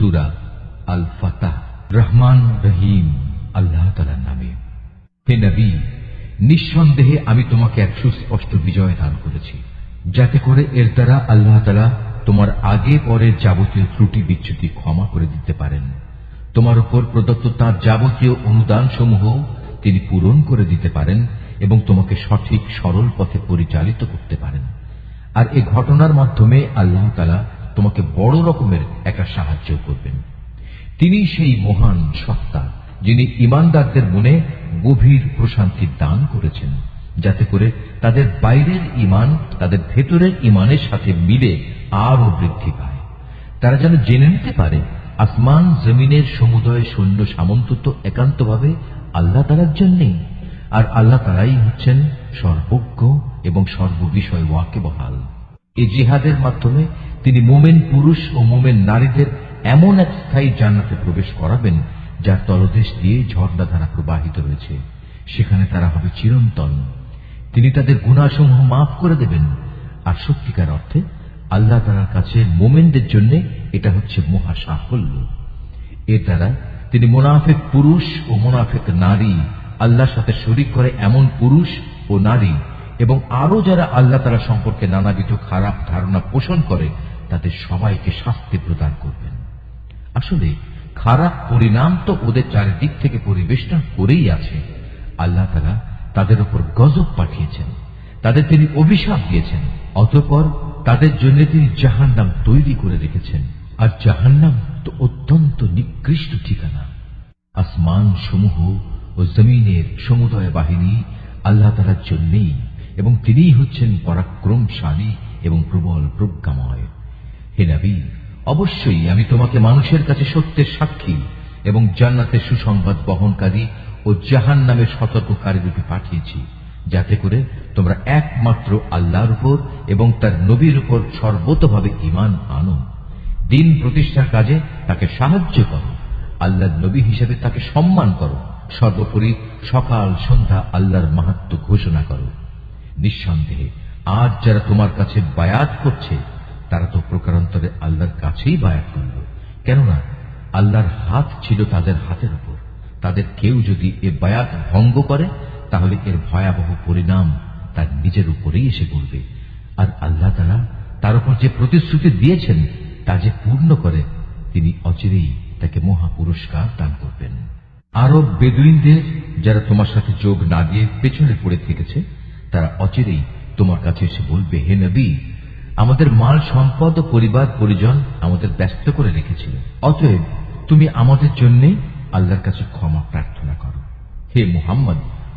সুরা আল ফাতাহ রহমান রহিম, আল্লাহ তালার নামে। হে নবী, নিঃসন্দেহে আমি তোমাকে এক সুস্পষ্ট বিজয় দান করেছি, যাতে করে এর দ্বারা আল্লাহ তালা তোমার আগে পরে যাবতীয় ত্রুটি বিচ্যুতি ক্ষমা করে দিতে পারেন। তোমার উপর প্রদত্ত তার যাবতীয় অনুদান সমূহ তিনি পূরণ করে দিতে পারেন এবং তোমাকে সঠিক সরল পথে পরিচালিত করতে পারেন। আর এই ঘটনার মাধ্যমে আল্লাহ তালা তোমাকে বড় রকমের একটা সাহায্য করবেন। তিনি সেই মহান সত্তা, যিনি ইমানদারদের মনে গভীর প্রশান্তি দান করেছেন, যাতে করে তাদের বাইরের ইমান, তাদের ভেতরের ইমানের সাথে মিলে আরও বৃদ্ধি পায়। তারা যেন জেনে নিতে পারে, আসমান জমিনের সমুদয় সৈন্য সামন্ত তো একান্তভাবে আল্লাহ তালার জন্যেই, আর আল্লাহ তারাই হচ্ছেন সর্বজ্ঞ এবং সর্ববিষয় ওয়াকে বহাল এই জিহাদের মাধ্যমে তিনি মোমেন পুরুষ ও মোমেন নারীদের এমন এক স্থায়ী জান্নাতে প্রবেশ করাবেন, যার তলদেশ দিয়ে ঝর্ণা ধারা প্রবাহিত রয়েছে। সেখানে তারা হবে চিরন্তন। তিনি তাদের গুণাসমূহ মাফ করে দেবেন। আর সত্যিকার অর্থে আল্লাহ তালার কাছে মোমেনদের জন্য এটা হচ্ছে মহা সাফল্য এর দ্বারা তিনি মোনাফেক পুরুষ ও মোনাফেক নারী আল্লাহর সাথে শরিক করে এমন পুরুষ ও নারী এবং আরও যারা আল্লাহ তারা সম্পর্কে নানাবিধ খারাপ ধারণা পোষণ করে, তাদের সবাইকে শাস্তি প্রদান করবেন। আসলে, খারাপ পরিণাম তো ওদের চারিদিক থেকে পরিবেষ্টন করেই আছে। আল্লাহ তারা তাদের উপর গজব পাঠিয়েছেন। তাদের তিনি অভিশাপ দিয়েছেন। অতঃপর তাদের জন্য তিনি জাহান্নাম তৈরি করে রেখেছেন। আর জাহান্নাম তো অত্যন্ত নিকৃষ্ট ঠিকানা। আসমান সমূহ ও জমিনের সমুদয় বাহিনী আল্লাহ তালার জন্যেই এবং তিনিই হচ্ছেন পরাক্রমশালী এবং প্রবল প্রজ্ঞাময়। হে নবী, অবশ্যই আমি তোমাকে মানুষের কাছে সত্যের সাক্ষী এবং জান্নাতের সুসংবাদ বহনকারী ও জাহান নামে সতর্ককারী রূপে পাঠিয়েছি, যাতে করে তোমরা একমাত্র আল্লাহর উপর এবং তার নবীর উপর সর্বতভাবে ইমান আনো। দিন প্রতিষ্ঠার কাজে তাকে সাহায্য করো। আল্লাহর নবী হিসেবে তাকে সম্মান করো। সর্বোপরি সকাল সন্ধ্যা আল্লাহর মাহাত্ম ঘোষণা করো। নিঃসন্দেহে, আজ যারা তোমার কাছে বায়াত করছে, তারা তো প্রকারান্তরে আল্লাহর কাছেই বায়াত করল। কেননা, আল্লাহর হাত ছিল তাদের হাতের উপর। তাদের কেউ যদি এ বায়াত ভঙ্গ করে, তাহলে এর ভয়াবহ পরিণাম তার নিজের উপরেই এসে পড়বে। আর আল্লাহ তারা তার উপর যে প্রতিশ্রুতি দিয়েছেন, তা যে পূর্ণ করে, তিনি অচিরেই তাকে মহা পুরস্কার দান করবেন। আরব বেদুইনদের যারা তোমার সাথে যোগ না দিয়ে পেছনে পড়ে থেকেছে তারা অচিরেই তোমার কাছে এসে বলবে, হে নবী, আমাদের মাল, সম্পদ ও পরিবার পরিজন আমাদের ব্যস্ত করে রেখেছিল। অতএব তুমি আমাদের জন্য আল্লাহর কাছে ক্ষমা প্রার্থনা করো। হে মুহাম্মদ,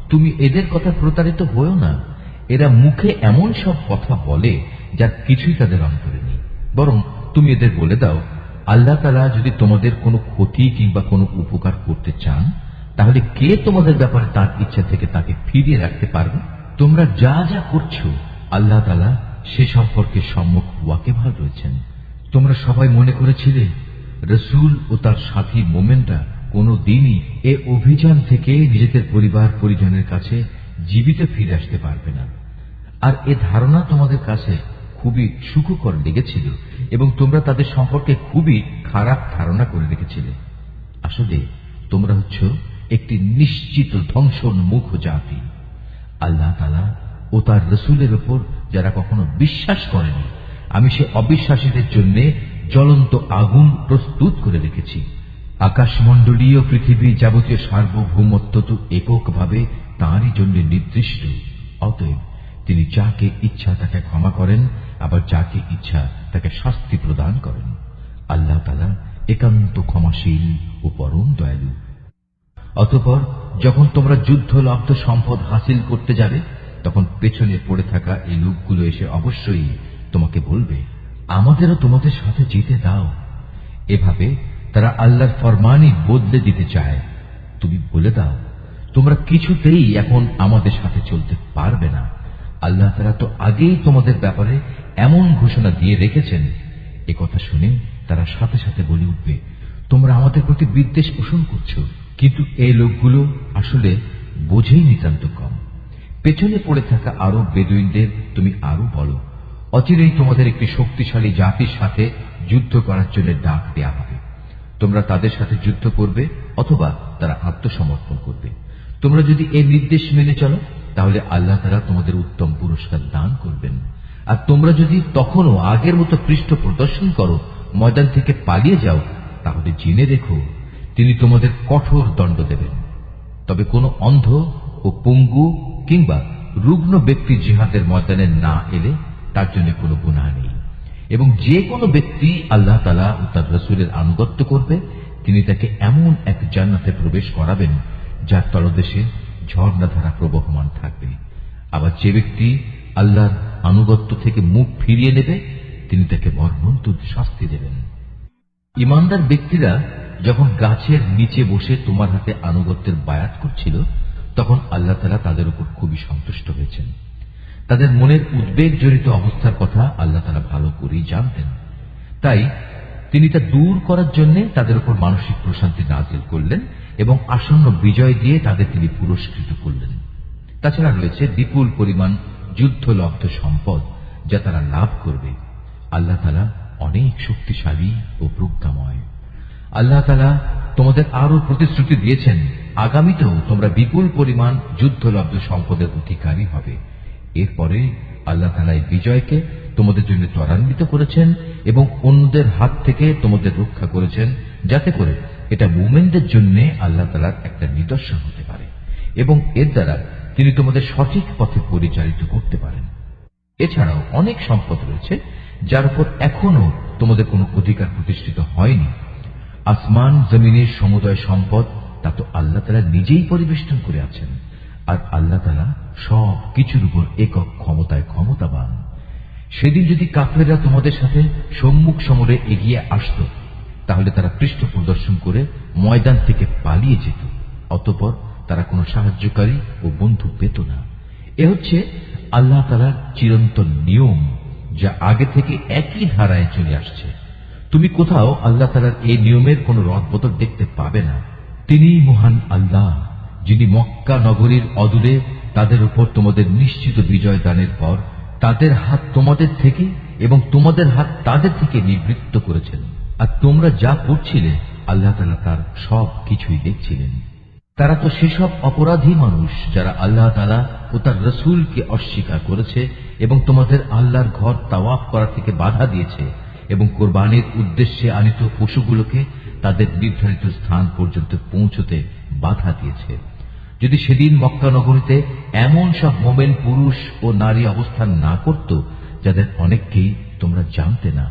তুমি এদের কথা প্রতারিত হয়েও না। এরা মুখে এমন সব কথা বলে যার কিছুই তাদের অন্তরে নেই। বরং তুমি এদের বলে দাও, আল্লাহ তালা যদি তোমাদের কোনো ক্ষতি কিংবা কোনো উপকার করতে চান, তাহলে কে তোমাদের ব্যাপারে তার ইচ্ছা থেকে তাকে ফিরিয়ে রাখতে পারবে? তোমরা যা যা করছ, আল্লাহ তালা সে সম্পর্কে সম্মুখ ওয়াকেভাল রয়েছেন। তোমরা সবাই মনে করেছিলে, রসুল ও তার সাথী মোমেনরা কোনো দিনই এ অভিযান থেকে নিজেদের পরিবার পরিজনের কাছে জীবিত ফিরে আসতে পারবে না। আর এ ধারণা তোমাদের কাছে খুবই সুখকর লেগেছিল এবং তোমরা তাদের সম্পর্কে খুবই খারাপ ধারণা করে রেখেছিলে। আসলে তোমরা হচ্ছ একটি নিশ্চিত ধ্বংসোন্মুখ জাতি। আল্লাহ তালা ও তার রসুলের উপর যারা কখনো বিশ্বাস করেনি, আমি সে অবিশ্বাসীদের জন্য জ্বলন্ত আগুন প্রস্তুত করে রেখেছি। আকাশমণ্ডলীয় পৃথিবী যাবতীয় সার্বভৌমত্ব তো এককভাবে তাঁরই জন্য নির্দিষ্ট, অতএব তিনি যাকে ইচ্ছা তাকে ক্ষমা করেন, আবার যাকে ইচ্ছা তাকে শাস্তি প্রদান করেন। আল্লাহ তালা একান্ত ক্ষমাশীল ও পরম দয়ালু। অতপর যখন তোমরা যুদ্ধ লব্ধ সম্পদ হাসিল করতে যাবে, তখন পেছনে পড়ে থাকা এই লোকগুলো এসে অবশ্যই তোমাকে বলবে, আমাদেরও তোমাদের সাথে যেতে দাও। এভাবে তারা আল্লাহর ফরমানই বদলে দিতে চায়। তুমি বলে দাও, তোমরা কিছুতেই এখন আমাদের সাথে চলতে পারবে না। আল্লাহ তারা তো আগেই তোমাদের ব্যাপারে এমন ঘোষণা দিয়ে রেখেছেন। এ কথা শুনে তারা সাথে সাথে বলে উঠবে, তোমরা আমাদের প্রতি বিদ্বেষ পোষণ করছ, কিন্তু এই লোকগুলো আসলে বোঝেই নিতান্ত কম। পেছনে পড়ে থাকা আরও বেদুইনদের তুমি আরও বলো, অচিরেই তোমাদের একটি শক্তিশালী জাতির সাথে যুদ্ধ করার জন্য ডাক দেয়া হবে। তোমরা তাদের সাথে যুদ্ধ করবে অথবা তারা আত্মসমর্পণ করবে। তোমরা যদি এই নির্দেশ মেনে চলো, তাহলে আল্লাহ তারা তোমাদের উত্তম পুরস্কার দান করবেন। আর তোমরা যদি তখনও আগের মতো পৃষ্ঠ প্রদর্শন করো, ময়দান থেকে পালিয়ে যাও, তাহলে জেনে রেখো, তিনি তোমাদের কঠোর দণ্ড দেবেন। তবে কোনো অন্ধ ও পঙ্গু কিংবা রুগ্ন ব্যক্তি জিহাদের ময়দানে না এলে তার জন্য কোনো গুণা নেই। এবং যে কোনো ব্যক্তি আল্লাহ তালা ও তার রসুলের আনুগত্য করবে, তিনি তাকে এমন এক জান্নাতে প্রবেশ করাবেন যার তলদেশে ঝর্ণাধারা প্রবহমান থাকবে। আবার যে ব্যক্তি আল্লাহর আনুগত্য থেকে মুখ ফিরিয়ে নেবে, তিনি তাকে মর্মন্তুদ শাস্তি দেবেন। ইমানদার ব্যক্তিরা যখন গাছের নিচে বসে তোমার হাতে আনুগত্যের বায়াত করছিল, তখন আল্লাহ তালা তাদের উপর খুবই সন্তুষ্ট হয়েছেন। তাদের মনের উদ্বেগ জড়িত অবস্থার কথা আল্লাহ তালা ভালো করেই জানতেন। তাই তিনি তা দূর করার জন্য তাদের উপর মানসিক প্রশান্তি নাজিল করলেন এবং আসন্ন বিজয় দিয়ে তাদের তিনি পুরস্কৃত করলেন। তাছাড়া রয়েছে বিপুল পরিমাণ যুদ্ধলব্ধ সম্পদ যা তারা লাভ করবে। আল্লাহ তালা অনেক শক্তিশালী ও প্রজ্ঞাময়। আল্লাহ তালা তোমাদের আরও প্রতিশ্রুতি দিয়েছেন, আগামীতেও তোমরা বিপুল পরিমাণ যুদ্ধলব্ধ সম্পদের অধিকারী হবে। এরপরে আল্লাহ তালা এই বিজয়কে তোমাদের জন্য ত্বরান্বিত করেছেন এবং অন্যদের হাত থেকে তোমাদের রক্ষা করেছেন, যাতে করে এটা মুমেনদের জন্য আল্লাহ তালার একটা নিদর্শন হতে পারে এবং এর দ্বারা তিনি তোমাদের সঠিক পথে পরিচালিত করতে পারেন। এছাড়াও অনেক সম্পদ রয়েছে যার উপর এখনও তোমাদের কোনো অধিকার প্রতিষ্ঠিত হয়নি। আসমান, জমিনের সমুদয় সম্পদ, তা তো আল্লাহ তালা নিজেই পরিবেষ্টন করে আছেন। আর আল্লাহ তালা সব কিছুর উপর একক ক্ষমতায় ক্ষমতাবান। সেদিন যদি কাফেররা তোমাদের সাথে সম্মুখ সমরে এগিয়ে আসত, তাহলে তারা পৃষ্ঠ প্রদর্শন করে ময়দান থেকে পালিয়ে যেত। অতপর তারা কোনো সাহায্যকারী ও বন্ধু পেত না। এ হচ্ছে আল্লাহ তালার চিরন্তন নিয়ম, যা আগে থেকে একই ধারায় চলে আসছে। তুমি কোথাও আল্লাহ তালার এই নিয়মের কোন রদবদল দেখতে পাবে না। তিনি মহান আল্লাহ, যিনি মক্কা নগরীর অদূরে তাদের উপর তোমাদের নিশ্চিত বিজয় দানের পর তাদের হাত তোমাদের থেকে এবং তোমাদের হাত তাদের থেকে নিবৃত্ত করেছেন। আর তোমরা যা করছিলে আল্লাহ তালা তার সব কিছুই দেখছিলেন। তারা তো সেসব অপরাধী মানুষ যারা আল্লাহ তালা ও তার রসুলকে অস্বীকার করেছে এবং তোমাদের আল্লাহর ঘর তাওয়াফ করা থেকে বাধা দিয়েছে। এবং কোরবানির উদ্দেশ্যে আনিত পশুগুলোকে তাদের নির্ধারিত স্থান পর্যন্ত পৌঁছতে বাধা দিয়েছে। যদি সেদিন মক্কা নগরীতে এমন সব মোমেন, পুরুষ ও নারী অবস্থান না করত, যাদের অনেককেই তোমরা জানতে না।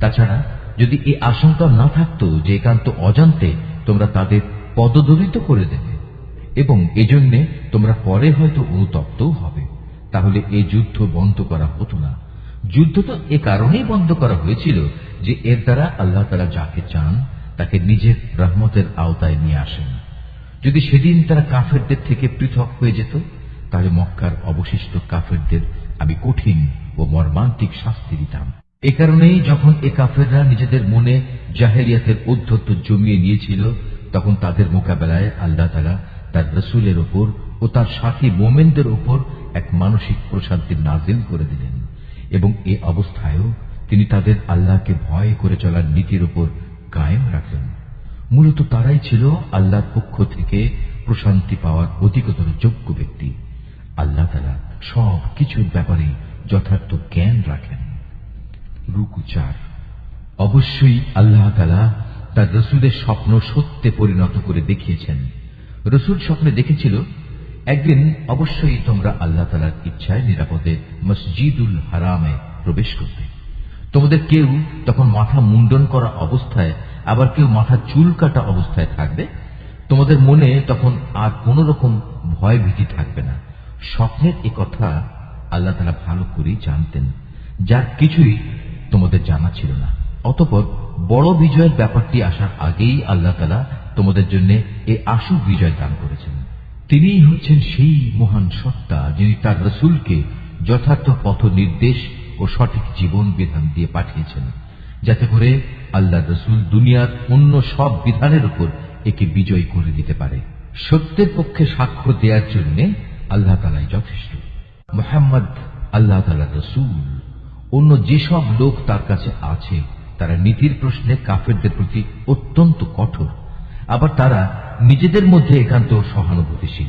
তাছাড়া যদি এই আশঙ্কা না থাকতো যে একান্ত অজান্তে তোমরা তাদের পদদলিত করে দেবে, এবং এজন্যে তোমরা পরে হয়তো অনুতপ্তও হবে, তাহলে এই যুদ্ধ বন্ধ করা হতো না। যুদ্ধ তো এ কারণেই বন্ধ করা হয়েছিল যে এর দ্বারা আল্লাহ তারা যাকে চান, তাকে নিজের রহমতের আওতায় নিয়ে আসেন। যদি সেদিন তারা কাফেরদের থেকে পৃথক হয়ে যেত, তাহলে মক্কার অবশিষ্ট কাফেরদের আমি কঠিন ও মর্মান্তিক শাস্তি দিতাম। এ কারণেই যখন এ কাফেররা নিজেদের মনে জাহেরিয়াতের উদ্ধত্ত জমিয়ে নিয়েছিল, তখন তাদের মোকাবেলায় আল্লাহ তালা তার রসুলের ওপর ও তার সাথী মোমেনদের ওপর এক মানসিক প্রশান্তি নাজিল করে দিলেন। এবং এ অবস্থায়ও তিনি তাদের আল্লাহকে ভয় করে চলার নীতির উপর কায়েম রাখলেন মূলত তারাই ছিল আল্লাহর পক্ষ থেকে প্রশান্তি পাওয়ার অধিকতর যোগ্য ব্যক্তি। আল্লাহ তালা সব কিছুর ব্যাপারে যথার্থ জ্ঞান রাখেন। রুকু চার। অবশ্যই আল্লাহ তালা তার রসুলের স্বপ্ন সত্যে পরিণত করে দেখিয়েছেন। রসুল স্বপ্নে দেখেছিল একদিন অবশ্যই তোমরা আল্লাহ তালার ইচ্ছায় নিরাপদে মসজিদুল হারামে প্রবেশ করবে। তোমাদের কেউ তখন মাথা মুন্ডন করা অবস্থায়, আবার কেউ মাথা চুল কাটা অবস্থায় থাকবে? তোমাদের মনে তখন আর কোন রকম ভয় ভীতি থাকবে না। স্বপ্নের এ কথা আল্লাহ তালা ভালো করেই জানতেন, যার কিছুই তোমাদের জানা ছিল না। অতপর বড় বিজয়ের ব্যাপারটি আসার আগেই আল্লাহ তালা তোমাদের জন্য এ আশু বিজয় দান করেছেন। তিনিই হচ্ছেন সেই মহান সত্তা যিনি তার রসুলকে যথার্থ পথ নির্দেশ ও সঠিক জীবন বিধান দিয়ে পাঠিয়েছেন, যাতে করে আল্লাহ রসুল দুনিয়ার অন্য সব বিধানের উপর একে বিজয় করে দিতে পারে। সত্যের পক্ষে সাক্ষ্য দেওয়ার জন্য আল্লাহ তালাই যথেষ্ট। মোহাম্মদ আল্লাহ তালা রসুল, অন্য যেসব লোক তার কাছে আছে, তারা নীতির প্রশ্নে কাফেরদের প্রতি অত্যন্ত কঠোর। আবার তারা নিজেদের মধ্যে একান্ত সহানুভূতিশীল।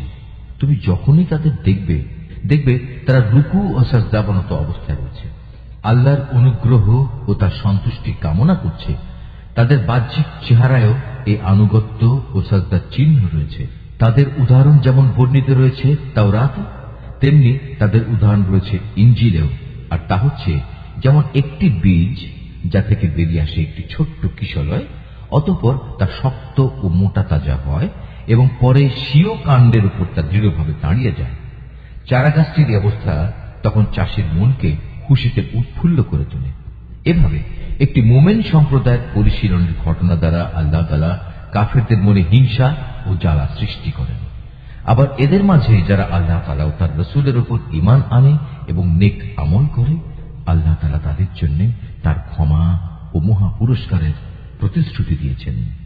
তুমি যখনই তাদের দেখবে দেখবে তারা রুকু ও সাজদাবনত অবস্থায় রয়েছে। আল্লাহর অনুগ্রহ ও তার সন্তুষ্টি কামনা করছে। তাদের বাহ্যিক চেহারায়ও এই আনুগত্য ও সাজদার চিহ্ন রয়েছে। তাদের উদাহরণ যেমন বর্ণিত রয়েছে তাও রাত তেমনি তাদের উদাহরণ রয়েছে ইঞ্জিলেও আর তা হচ্ছে যেমন একটি বীজ যা থেকে বেরিয়ে আসে একটি ছোট্ট কিশলয় অতপর তা শক্ত ও মোটা তাজা হয় এবং পরে স্বীয় কাণ্ডের উপর তা দৃঢ়ভাবে দাঁড়িয়ে যায়। চারাগাছটির অবস্থা তখন চাষির মনকে খুশিতে উৎফুল্ল করে তোলে। এভাবে একটি মোমেন সম্প্রদায়ের পরিশীলনের ঘটনা দ্বারা আল্লাহ তালা কাফেরদের মনে হিংসা ও জ্বালা সৃষ্টি করেন। আবার এদের মাঝে যারা আল্লাহ তালা ও তার রসুলের উপর ইমান আনে এবং নেক আমল করে, আল্লাহ তালা তাদের জন্য তার ক্ষমা ও মহা পুরস্কারের প্রতিশ্রুতি দিয়েছেন।